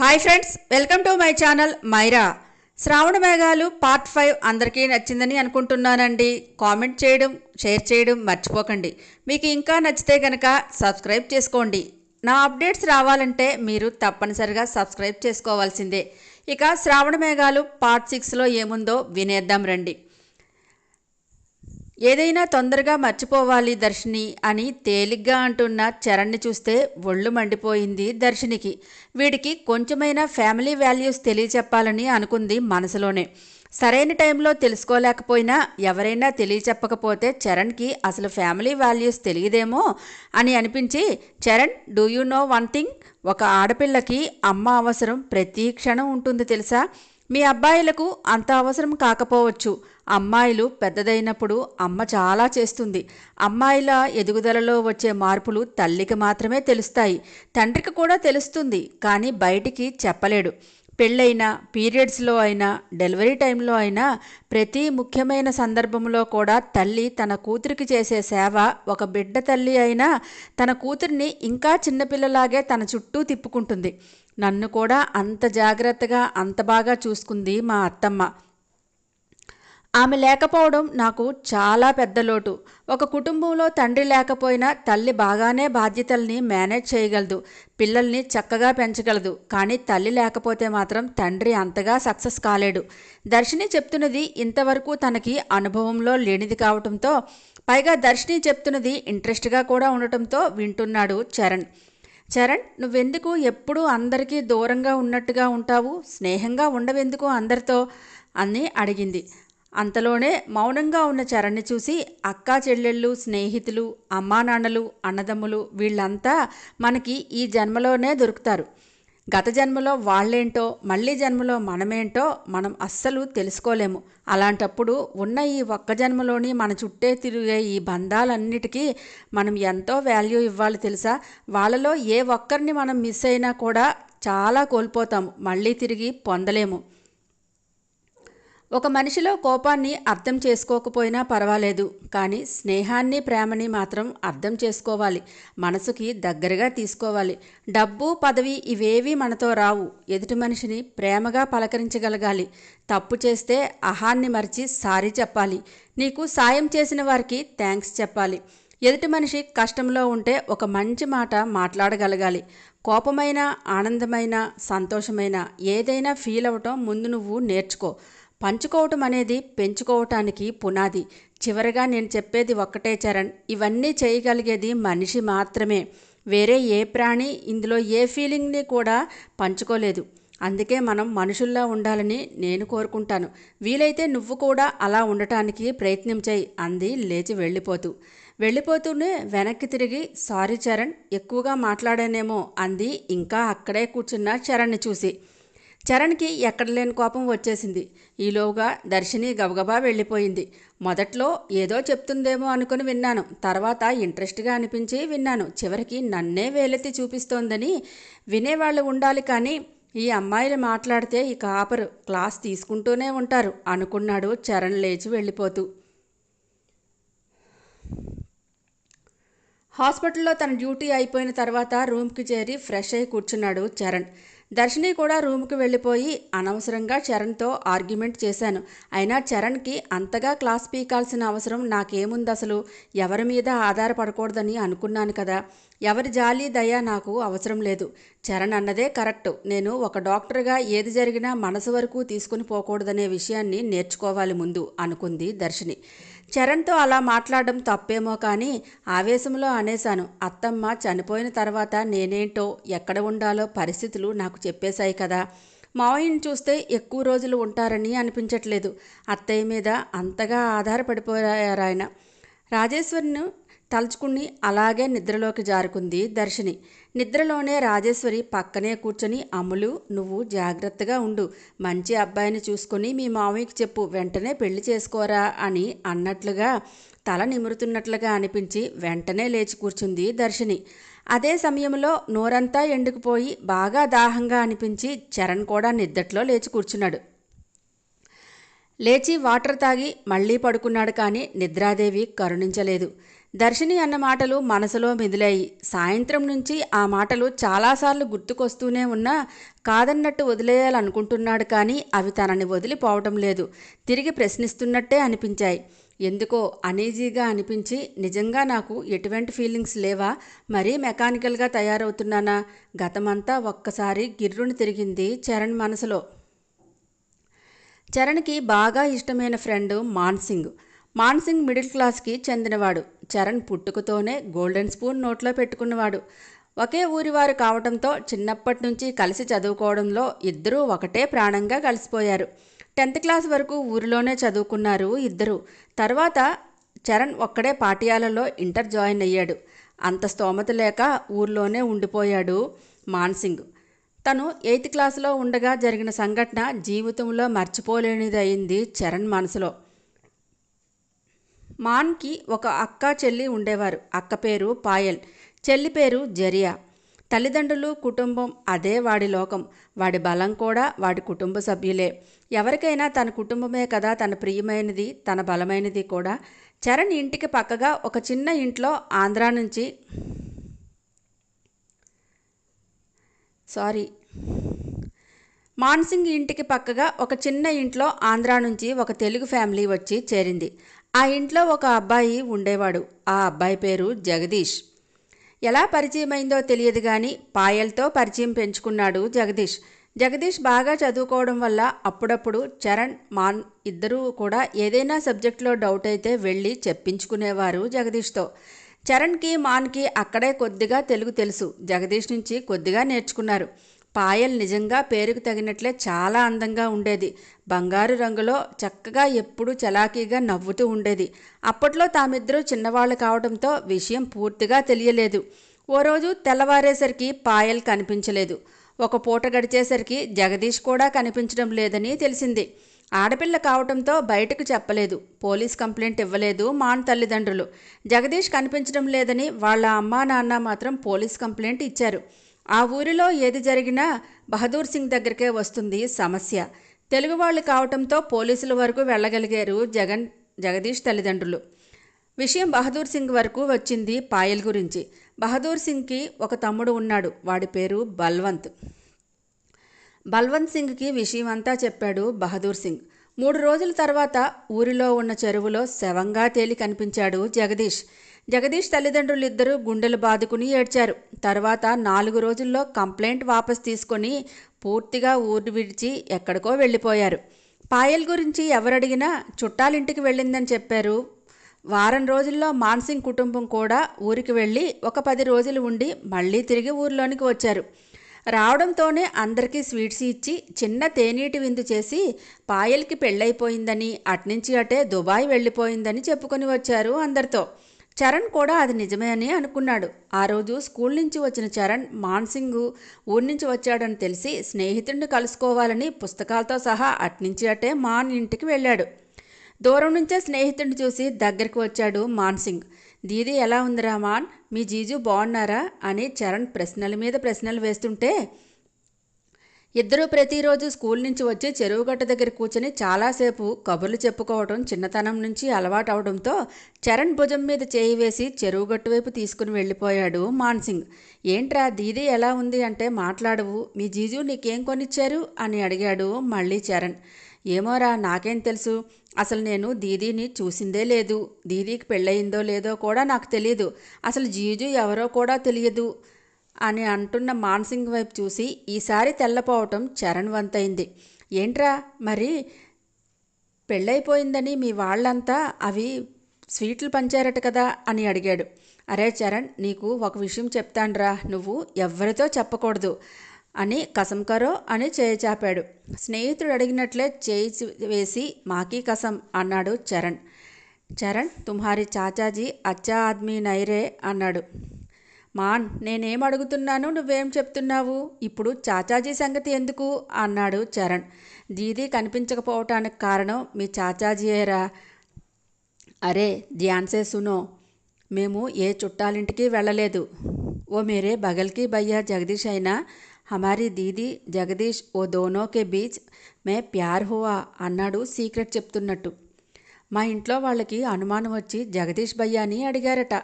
Hi friends welcome to my channel Myra శ్రావణ మేఘాలు part five అందరికీ నచ్చిందని అనుకుంటున్నానండి. కామెంట్ చేయడం షేర్ చేయడం మర్చిపోకండి. మీకు ఇంకా నచ్చితే కనుక సబ్స్క్రైబ్ చేసుకోండి. నా అప్డేట్స్ రావాలంటే మీరు తప్పనిసరిగా సబ్స్క్రైబ్ చేసుకోవాల్సిందే. ఇక శ్రావణ మేఘాలు పార్ట్ సిక్స్లో ఏముందో వినేద్దాం రండి. ఏదైనా తొందరగా మర్చిపోవాలి దర్శిని అని తేలిగ్గా అంటున్న చరణ్ని చూస్తే ఒళ్ళు మండిపోయింది దర్శినికి. వీడికి కొంచెమైనా ఫ్యామిలీ వాల్యూస్ తెలియచెప్పాలని అనుకుంది మనసులోనే. సరైన టైంలో తెలుసుకోలేకపోయినా ఎవరైనా తెలియచెప్పకపోతే చరణ్కి అసలు ఫ్యామిలీ వాల్యూస్ తెలియదేమో అని అనిపించి Charan do you know one thing? ఒక ఆడపిల్లకి అమ్మ అవసరం ప్రతి క్షణం ఉంటుంది తెలుసా? మీ అబ్బాయిలకు అంత అవసరం కాకపోవచ్చు. అమ్మాయిలు పెద్దదైనప్పుడు అమ్మ చాలా చేస్తుంది. అమ్మాయిల ఎదుగుదలలో వచ్చే మార్పులు తల్లికి మాత్రమే తెలుస్తాయి. తండ్రికి కూడా తెలుస్తుంది కానీ బయటికి చెప్పలేడు. పెళ్ళైనా పీరియడ్స్లో అయినా డెలివరీ టైంలో అయినా ప్రతి ముఖ్యమైన సందర్భంలో కూడా తల్లి తన కూతురికి చేసే సేవ ఒక బిడ్డ తల్లి అయినా తన కూతురిని ఇంకా చిన్నపిల్లలాగే తన చుట్టూ తిప్పుకుంటుంది. నన్ను కూడా అంత జాగ్రత్తగా అంత బాగా చూసుకుంది మా అత్తమ్మ. ఆమె లేకపోవడం నాకు చాలా పెద్ద లోటు. ఒక కుటుంబంలో తండ్రి లేకపోయినా తల్లి బాగానే బాధ్యతల్ని మేనేజ్ చేయగలదు. పిల్లల్ని చక్కగా పెంచగలదు. కానీ తల్లి లేకపోతే మాత్రం తండ్రి అంతగా సక్సెస్ కాలేడు. దర్శిని చెప్తున్నది ఇంతవరకు తనకి అనుభవంలో లేనిది కావటంతో పైగా దర్శిని చెప్తున్నది ఇంట్రెస్ట్గా కూడా ఉండటంతో వింటున్నాడు చరణ్. చరణ్ నువ్వెందుకు ఎప్పుడూ అందరికీ దూరంగా ఉన్నట్టుగా ఉంటావు? స్నేహంగా ఉండవెందుకు అందరితో? అని అడిగింది. అంతలోనే మౌనంగా ఉన్న చరణ్ని చూసి అక్కా చెల్లెళ్ళు స్నేహితులు అమ్మా నాన్నలు అన్నదమ్ములు వీళ్ళంతా మనకి ఈ జన్మలోనే దొరుకుతారు. గత జన్మలో వాళ్ళేంటో మళ్ళీ జన్మలో మనమేంటో మనం అస్సలు తెలుసుకోలేము. అలాంటప్పుడు ఉన్న ఈ ఒక్క జన్మలోని మన చుట్టే తిరిగే ఈ బంధాలన్నిటికీ మనం ఎంతో వాల్యూ ఇవ్వాలి తెలుసా? వాళ్ళలో ఏ ఒక్కరిని మనం మిస్ అయినా కూడా చాలా కోల్పోతాము. మళ్ళీ తిరిగి పొందలేము. ఒక మనిషిలో కోపాన్ని అర్థం చేసుకోకపోయినా పర్వాలేదు కానీ స్నేహాన్ని ప్రేమని మాత్రం అర్థం చేసుకోవాలి. మనసుకి దగ్గరగా తీసుకోవాలి. డబ్బు పదవి ఇవేవి మనతో రావు. ఎదుటి మనిషిని ప్రేమగా పలకరించగలగాలి. తప్పు చేస్తే అహాన్ని మరిచి సారీ చెప్పాలి. నీకు సాయం చేసిన వారికి థ్యాంక్స్ చెప్పాలి. ఎదుటి మనిషి కష్టంలో ఉంటే ఒక మంచి మాట మాట్లాడగలగాలి. కోపమైన ఆనందమైన సంతోషమైన ఏదైనా ఫీల్ అవ్వటం ముందు నువ్వు నేర్చుకో. పంచుకోవటం అనేది పెంచుకోవటానికి పునాది. చివరగా నేను చెప్పేది ఒక్కటే చరణ్ ఇవన్నీ చేయగలిగేది మనిషి మాత్రమే. వేరే ఏ ప్రాణి ఇందులో ఏ ఫీలింగ్ని కూడా పంచుకోలేదు. అందుకే మనం మనుషుల్లా ఉండాలని నేను కోరుకుంటాను. వీలైతే నువ్వు కూడా అలా ఉండటానికి ప్రయత్నం చేయి అంది లేచి వెళ్ళిపోతూ. వెళ్ళిపోతూనే వెనక్కి తిరిగి సారీ చరణ్ ఎక్కువగా మాట్లాడానేమో అంది. ఇంకా అక్కడే కూర్చున్న చరణ్ని చూసి చరణ్కి ఎక్కడ లేని కోపం వచ్చేసింది. ఈలోగా దర్శిని గబగబా వెళ్ళిపోయింది. మొదట్లో ఏదో చెప్తుందేమో అనుకుని విన్నాను. తర్వాత ఇంట్రెస్ట్గా అనిపించి విన్నాను. చివరికి నన్నే వేలెత్తి చూపిస్తోందని వినేవాళ్ళు ఉండాలి కానీ ఈ అమ్మాయిలు మాట్లాడితే ఇక ఆపరు. క్లాస్ తీసుకుంటూనే ఉంటారు అనుకున్నాడు చరణ్ లేచి వెళ్ళిపోతూ. హాస్పిటల్లో తన డ్యూటీ అయిపోయిన తర్వాత రూమ్కి చేరి ఫ్రెష్ అయి కూర్చున్నాడు చరణ్. దర్శిని కూడా రూమ్కి వెళ్ళిపోయి అనవసరంగా చరణ్తో ఆర్గ్యుమెంట్ చేశాను. అయినా చరణ్కి అంతగా క్లాస్ పీకాల్సిన అవసరం నాకేముంది అసలు ఎవరి మీద ఆధారపడకూడదని అనుకున్నాను కదా. ఎవరి జాలి దయ నాకు అవసరం లేదు. చరణ్ అన్నదే కరెక్ట్. నేను ఒక డాక్టర్గా ఏది జరిగినా మనసు వరకు తీసుకుని పోకూడదనే విషయాన్ని నేర్చుకోవాలి ముందు అనుకుంది దర్శిని. చరణ్తో అలా మాట్లాడడం తప్పేమో కానీ ఆవేశంలో అనేశాను. అత్తమ్మ చనిపోయిన తర్వాత నేనేంటో ఎక్కడ ఉండాలో పరిస్థితులు నాకు చెప్పేశాయి కదా. మావయ్యని చూస్తే ఎక్కువ రోజులు ఉంటారని అనిపించట్లేదు. అత్తయ్య మీద అంతగా ఆధారపడిపోయారాయన. రాజేశ్వరిను తలుచుకుని అలాగే నిద్రలోకి జారుకుంది దర్శిని. నిద్రలోనే రాజేశ్వరి పక్కనే కూర్చొని అమలు నువ్వు జాగ్రత్తగా ఉండు. మంచి అబ్బాయిని చూసుకొని మీ మామయ్యకి చెప్పు. వెంటనే పెళ్ళి చేసుకోరా అని అన్నట్లుగా తల నిమురుతున్నట్లుగా అనిపించి వెంటనే లేచి కూర్చుంది దర్శిని. అదే సమయంలో నోరంతా ఎండుకుపోయి బాగా దాహంగా అనిపించి చరణ్ కూడా నిద్దట్లో లేచి కూర్చున్నాడు. లేచి వాటర్ తాగి మళ్ళీ పడుకున్నాడు కానీ నిద్రాదేవి కరుణించలేదు. దర్శిని అన్న మాటలు మనసులో మెదిలాయి. సాయంత్రం నుంచి ఆ మాటలు చాలాసార్లు గుర్తుకొస్తూనే ఉన్నా కాదన్నట్టు వదిలేయాలనుకుంటున్నాడు కానీ అవి తనని వదిలిపోవటం లేదు. తిరిగి ప్రశ్నిస్తున్నట్టే అనిపించాయి. ఎందుకో అనీజీగా అనిపించి నిజంగా నాకు ఎటువంటి ఫీలింగ్స్ లేవా? మరీ మెకానికల్గా తయారవుతున్నానా? గతమంతా ఒక్కసారి గిర్రుని తిరిగింది చరణ్ మనసులో. చరణ్కి బాగా ఇష్టమైన ఫ్రెండ్ మాన్సింగ్ మాన్సింగ్ మిడిల్ క్లాస్కి చెందినవాడు. చరణ్ పుట్టుకతోనే గోల్డెన్ స్పూన్ నోట్లో పెట్టుకున్నవాడు. ఒకే ఊరివారు కావడంతో చిన్నప్పటి నుంచి కలిసి చదువుకోవడంలో ఇద్దరూ ఒకటే ప్రాణంగా కలిసిపోయారు. టెన్త్ క్లాస్ వరకు ఊరిలోనే చదువుకున్నారు ఇద్దరు. తర్వాత చరణ్ ఒక్కడే పాఠ్యాలలో ఇంటర్ జాయిన్ అయ్యాడు. అంత స్తోమత లేక ఊర్లోనే ఉండిపోయాడు మాన్సింగ్. తను ఎయిత్ క్లాసులో ఉండగా జరిగిన సంఘటన జీవితంలో మర్చిపోలేనిది అయింది చరణ్ మనసులో. మాన్కి ఒక అక్క చెల్లి ఉండేవారు. అక్క పేరు పాయల్ చెల్లి పేరు జరియా. తల్లిదండ్రులు కుటుంబం అదే వాడి లోకం. వాడి బలం కూడా వాడి కుటుంబ సభ్యులే. ఎవరికైనా తన కుటుంబమే కదా తన ప్రియమైనది తన బలమైనది కూడా. చరణ్ ఇంటికి పక్కగా ఒక చిన్న ఇంట్లో ఆంధ్రా నుంచి సారీ మాన్సింగ్ ఇంటికి పక్కగా ఒక చిన్న ఇంట్లో ఆంధ్రా నుంచి ఒక తెలుగు ఫ్యామిలీ వచ్చి చేరింది. ఆ ఇంట్లో ఒక అబ్బాయి ఉండేవాడు. ఆ అబ్బాయి పేరు జగదీష్. ఎలా పరిచయమైందో తెలియదు కానీ పాయల్తో పరిచయం పెంచుకున్నాడు జగదీష్. జగదీష్ బాగా చదువుకోవడం వల్ల అప్పుడప్పుడు చరణ్ మాన్ ఇద్దరూ కూడా ఏదైనా సబ్జెక్టులో డౌట్ అయితే వెళ్ళి చెప్పించుకునేవారు జగదీష్తో. చరణ్కి మాన్కి అక్కడే కొద్దిగా తెలుగు తెలుసు. జగదీష్ నుంచి కొద్దిగా నేర్చుకున్నారు. పాయల్ నిజంగా పేరుకు తగినట్లే చాలా అందంగా ఉండేది. బంగారు రంగులో చక్కగా ఎప్పుడూ చలాకీగా నవ్వుతూ ఉండేది. అప్పట్లో తామిద్దరూ చిన్నవాళ్ళు కావడంతో విషయం పూర్తిగా తెలియలేదు. ఓ రోజు తెల్లవారేసరికి పాయల్ కనిపించలేదు. ఒక పూట గడిచేసరికి జగదీష్ కూడా కనిపించడం లేదని తెలిసింది. ఆడపిల్ల కావటంతో బయటకు చెప్పలేదు. పోలీస్ కంప్లైంట్ ఇవ్వలేదు మాన్ తల్లిదండ్రులు. జగదీష్ కనిపించడం లేదని వాళ్ళ అమ్మా నాన్న మాత్రం పోలీస్ కంప్లైంట్ ఇచ్చారు. ఆ ఊరిలో ఏది జరిగినా బహదూర్ సింగ్ దగ్గరికే వస్తుంది సమస్య. తెలుగు వాళ్ళు కావటంతో పోలీసుల వరకు వెళ్ళగలిగారు జగన్ జగదీష్ తల్లిదండ్రులు. విషయం బహదూర్ సింగ్ వరకు వచ్చింది పాయల్ గురించి. బహదూర్ సింగ్కి ఒక తమ్ముడు ఉన్నాడు వాడి పేరు బల్వంత్. బల్వంత్ సింగ్కి విషయం అంతా చెప్పాడు బహదూర్ సింగ్. మూడు రోజుల తర్వాత ఊరిలో ఉన్న చెరువులో శవంగా తేలి కనిపించాడు జగదీష్. జగదీష్ తల్లిదండ్రులిద్దరూ గుండెలు బాదుకుని ఏడ్చారు. తర్వాత నాలుగు రోజుల్లో కంప్లైంట్ వాపస్ తీసుకొని పూర్తిగా ఊరు విడిచి ఎక్కడికో వెళ్ళిపోయారు. పాయల్ గురించి ఎవరడిగినా చుట్టాలింటికి వెళ్ళిందని చెప్పారు. వారం రోజుల్లో మాన్సింగ్ కుటుంబం కూడా ఊరికి వెళ్ళి ఒక పది రోజులు ఉండి మళ్ళీ తిరిగి ఊర్లోనికి వచ్చారు. రావడంతోనే అందరికీ స్వీట్స్ ఇచ్చి చిన్న తేనీటి విందు చేసి పాయల్కి పెళ్ళైపోయిందని అట్నుంచి అటే దుబాయ్ వెళ్ళిపోయిందని చెప్పుకొని వచ్చారు అందరితో. చరణ్ కూడా అది నిజమే అని అనుకున్నాడు. ఆ రోజు స్కూల్ నుంచి వచ్చిన చరణ్ మాన్సింగ్ ఊరి నుంచి వచ్చాడని తెలిసి స్నేహితుడిని కలుసుకోవాలని పుస్తకాలతో సహా అట్నుంచి అటే మాన్ ఇంటికి వెళ్ళాడు. దూరం నుంచే స్నేహితుడిని చూసి దగ్గరికి వచ్చాడు మాన్సింగ్. దీది ఎలా ఉందిరా మాన్? మీ జీజు బాగున్నారా? అని చరణ్ ప్రశ్నల మీద ప్రశ్నలు వేస్తుంటే ఇద్దరూ ప్రతిరోజు స్కూల్ నుంచి వచ్చి చెరువు గట్ట దగ్గర కూర్చొని చాలాసేపు కబుర్లు చెప్పుకోవడం చిన్నతనం నుంచి అలవాటవడంతో చరణ్ భుజం మీద చేయి వేసి చెరువు గట్టు వైపు తీసుకుని వెళ్ళిపోయాడు మాన్సింగ్. ఏంట్రా దీదీ ఎలా ఉంది అంటే మాట్లాడవు మీ జీజు నీకేం కొనిచ్చారు? అని అడిగాడు మళ్ళీ చరణ్. ఏమోరా నాకేం తెలుసు. అసలు నేను దీదీని చూసిందే లేదు. దీదీకి పెళ్ళయిందో లేదో కూడా నాకు తెలియదు అసలు జీజు ఎవరో కూడా తెలియదు. అని అంటున్న మాన్సింగ్ వైపు చూసి ఈసారి తెల్లపోవటం చరణ్ వంతైంది ఏంట్రా మరి? పెళ్ళైపోయిందని మీ వాళ్ళంతా అవి స్వీట్లు పంచారట కదా అని అడిగాడు. అరే చరణ్ నీకు ఒక విషయం చెప్తాన్రా. నువ్వు ఎవ్వరితో చెప్పకూడదు అని కసంకరో అని చేయి చాపాడు. స్నేహితుడు అడిగినట్లే చేయి వేసి మాకీ కసం అన్నాడు చరణ్. చరణ్ తుమ్హారి చాచాజీ అచ్చా ఆద్మీ నైరే అన్నాడు. మాన్ నేనేం అడుగుతున్నాను నువ్వేం చెప్తున్నావు? ఇప్పుడు చాచాజీ సంగతి ఎందుకు? అన్నాడు చరణ్. దీది కనిపించకపోవటానికి కారణం మీ చాచాజీయేరా. అరే ధ్యాన్సే సునో మేము ఏ చుట్టాలింటికి వెళ్ళలేదు. ఓ మేరే బగల్కి భయ్యా జగదీష్ అయినా హమారీ దీదీ జగదీష్ ఓ దోనో కే బీచ్ మే ప్యార్ హువా అన్నాడు సీక్రెట్ చెప్తున్నట్టు. మా ఇంట్లో వాళ్ళకి అనుమానం వచ్చి జగదీష్ భయ్యా అని అడిగారట.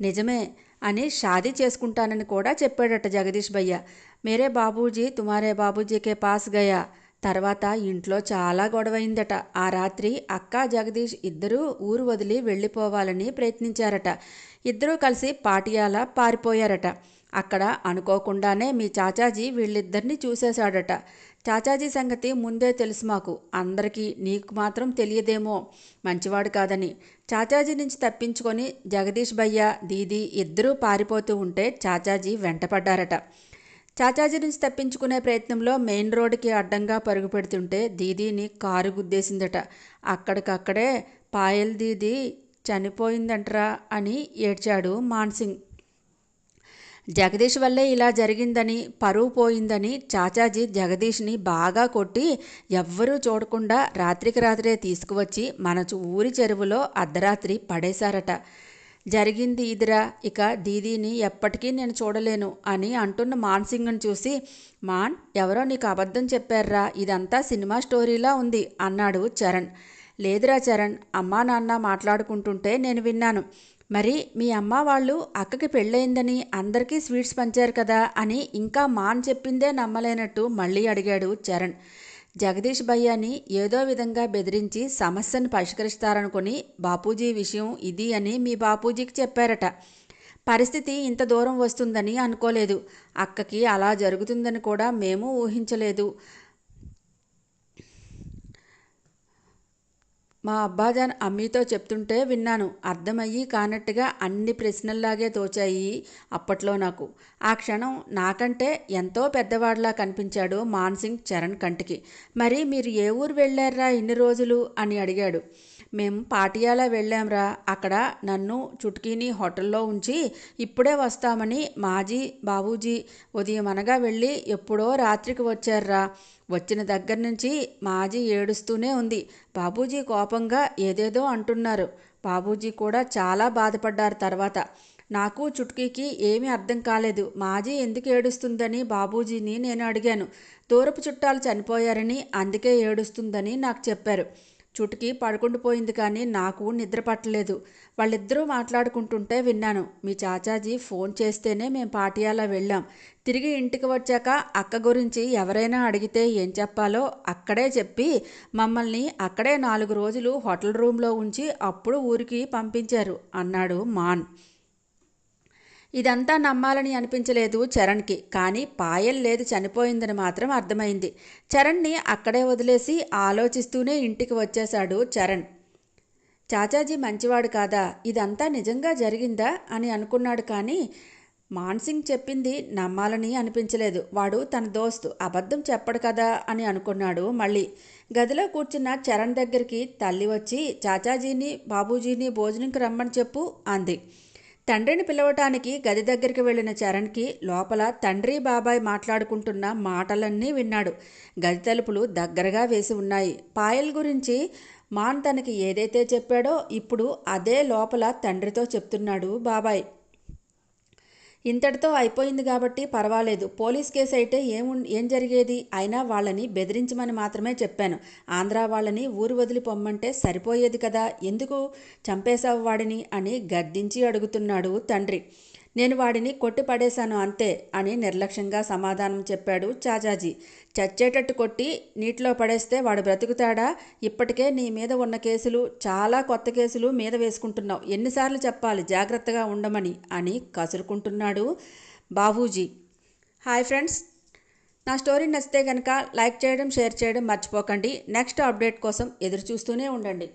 నిజమే అని షాదీ చేసుకుంటానని కూడా చెప్పాడట జగదీష్ భయ్య. మేరే బాబూజీ తుమారే బాబూజీకే పాస్ గయా. తర్వాత ఇంట్లో చాలా గొడవైందట. ఆ రాత్రి అక్క జగదీష్ ఇద్దరూ ఊరు వదిలి వెళ్ళిపోవాలని ప్రయత్నించారట. ఇద్దరూ కలిసి పాటియాల పారిపోయారట. అక్కడ అనుకోకుండానే మీ చాచాజీ వీళ్ళిద్దరిని చూసేశాడట. చాచాజీ సంగతి ముందే తెలుసు మాకు. అందరికీ నీకు మాత్రం తెలియదేమో. మంచివాడు కాదని. చాచాజీ నుంచి తప్పించుకొని జగదీష్ భయ్య దీదీ ఇద్దరూ పారిపోతూ ఉంటే చాచాజీ వెంటపడ్డారట. చాచాజీ నుంచి తప్పించుకునే ప్రయత్నంలో మెయిన్ రోడ్డుకి అడ్డంగా పరుగు పెడుతుంటే దీదీని కారు గుద్దేసిందట. అక్కడికక్కడే పాయల్ దీదీ చనిపోయిందంటరా అని ఏడ్చాడు మాన్సింగ్. జగదీష్ వల్లే ఇలా జరిగిందని పరువు పోయిందని చాచాజీ జగదీష్ని బాగా కొట్టి ఎవ్వరూ చూడకుండా రాత్రికి రాత్రే తీసుకువచ్చి మన ఊరి చెరువులో అర్ధరాత్రి పడేశారట. జరిగింది ఇదిరా ఇక దీదీని ఎప్పటికీ నేను చూడలేను అని అంటున్న మాన్సింగ్ని చూసి మాన్ ఎవరో నీకు అబద్ధం చెప్పారా ఇదంతా సినిమా స్టోరీలా ఉంది అన్నాడు చరణ్. లేదురా చరణ్ అమ్మా నాన్న మాట్లాడుకుంటుంటే నేను విన్నాను. మరి మీ అమ్మ వాళ్ళు అక్కకి పెళ్ళయిందని అందరికీ స్వీట్స్ పంచారు కదా అని ఇంకా మాన్ చెప్పిందే నమ్మలేనట్టు మళ్ళీ అడిగాడు చరణ్. జగదీష్ భయ్యాని ఏదో విధంగా బెదిరించి సమస్యను పరిష్కరిస్తారనుకుని బాపూజీ విషయం ఇది అని మీ బాపూజీకి చెప్పారట. పరిస్థితి ఇంత దూరం వస్తుందని అనుకోలేదు. అక్కకి అలా జరుగుతుందని కూడా మేము ఊహించలేదు. మా అబ్బాజాన్ అమ్మీతో చెప్తుంటే విన్నాను. అర్థమయ్యి కానట్టుగా అన్ని ప్రశ్నల్లాగే తోచాయి అప్పట్లో నాకు. ఆ క్షణం నాకంటే ఎంతో పెద్దవాడిలా కనిపించాడు మాన్సింగ్ చరణ్ కంటికి. మరి మీరు ఏ ఊరు వెళ్ళారా ఇన్ని రోజులు? అని అడిగాడు. మేము పాటియాలా వెళ్ళాంరా. అక్కడ నన్ను చుట్కీని హోటల్లో ఉంచి ఇప్పుడే వస్తామని మాజీ బాబూజీ ఉదయం అనగా వెళ్ళి ఎప్పుడో రాత్రికి వచ్చారురా. వచ్చిన దగ్గర నుంచి మాజీ ఏడుస్తూనే ఉంది. బాబూజీ కోపంగా ఏదేదో అంటున్నారు. బాబూజీ కూడా చాలా బాధపడ్డారు తర్వాత. నాకు చుట్కీకి ఏమీ అర్థం కాలేదు. మాజీ ఎందుకు ఏడుస్తుందని బాబూజీని నేను అడిగాను. దూరపు చుట్టాలు చనిపోయారని అందుకే ఏడుస్తుందని నాకు చెప్పారు. చుటికి పడుకుండిపోయింది కానీ నాకు నిద్ర పట్టలేదు. వాళ్ళిద్దరూ మాట్లాడుకుంటుంటే విన్నాను. మీ చాచాజీ ఫోన్ చేస్తేనే మేము పాటియాలా వెళ్ళాం. తిరిగి ఇంటికి వచ్చాక అక్క గురించి ఎవరైనా అడిగితే ఏం చెప్పాలో అక్కడే చెప్పి మమ్మల్ని అక్కడే నాలుగు రోజులు హోటల్ రూమ్లో ఉంచి అప్పుడు ఊరికి పంపించారు అన్నాడు మాన్. ఇదంతా నమ్మాలని అనిపించలేదు చరణ్కి. కానీ పాయల్ లేదు చనిపోయిందని మాత్రం అర్థమైంది. చరణ్ని అక్కడే వదిలేసి ఆలోచిస్తూనే ఇంటికి వచ్చేశాడు చరణ్. చాచాజీ మంచివాడు కాదా? ఇదంతా నిజంగా జరిగిందా? అని అనుకున్నాడు కానీ మాన్సింగ్ చెప్పింది నమ్మాలని అనిపించలేదు. వాడు తన దోస్తు అబద్ధం చెప్పడు కదా? అని అనుకున్నాడు మళ్ళీ. గదిలో కూర్చున్న చరణ్ దగ్గరికి తల్లి వచ్చి చాచాజీని బాబూజీని భోజనంకి రమ్మని చెప్పు అంది. తండ్రిని పిలవటానికి గది దగ్గరికి వెళ్ళిన చరణ్కి లోపల తండ్రి బాబాయ్ మాట్లాడుకుంటున్న మాటలన్నీ విన్నాడు. గది తలుపులు దగ్గరగా వేసి ఉన్నాయి. పాయల్ గురించి మాన్ తనకి ఏదైతే చెప్పాడో ఇప్పుడు అదే లోపల తండ్రితో చెప్తున్నాడు బాబాయ్. ఇంతటితో అయిపోయింది కాబట్టి పర్వాలేదు. పోలీస్ కేసు అయితే ఏము ఏం జరిగేది? అయినా వాళ్ళని బెదిరించమని మాత్రమే చెప్పాను. ఆంధ్రా వాళ్ళని ఊరు వదిలి పొమ్మంటే సరిపోయేది కదా? ఎందుకు చంపేశావు వాడిని? అని గద్దించి అడుగుతున్నాడు తండ్రి. నేను వాడిని కొట్టి పడేశాను అంతే అని నిర్లక్ష్యంగా సమాధానం చెప్పాడు చాచాజీ. చచ్చేటట్టు కొట్టి నీటిలో పడేస్తే వాడు బ్రతుకుతాడా? ఇప్పటికే నీ మీద ఉన్న కేసులు చాలా కొత్త కేసులు మీద వేసుకుంటున్నావు. ఎన్నిసార్లు చెప్పాలి జాగ్రత్తగా ఉండమని అని కసురుకుంటున్నాడు బాబూజీ. Hi friends. నా స్టోరీ నచ్చితే కనుక లైక్ చేయడం షేర్ చేయడం మర్చిపోకండి. నెక్స్ట్ అప్డేట్ కోసం ఎదురు చూస్తూనే ఉండండి.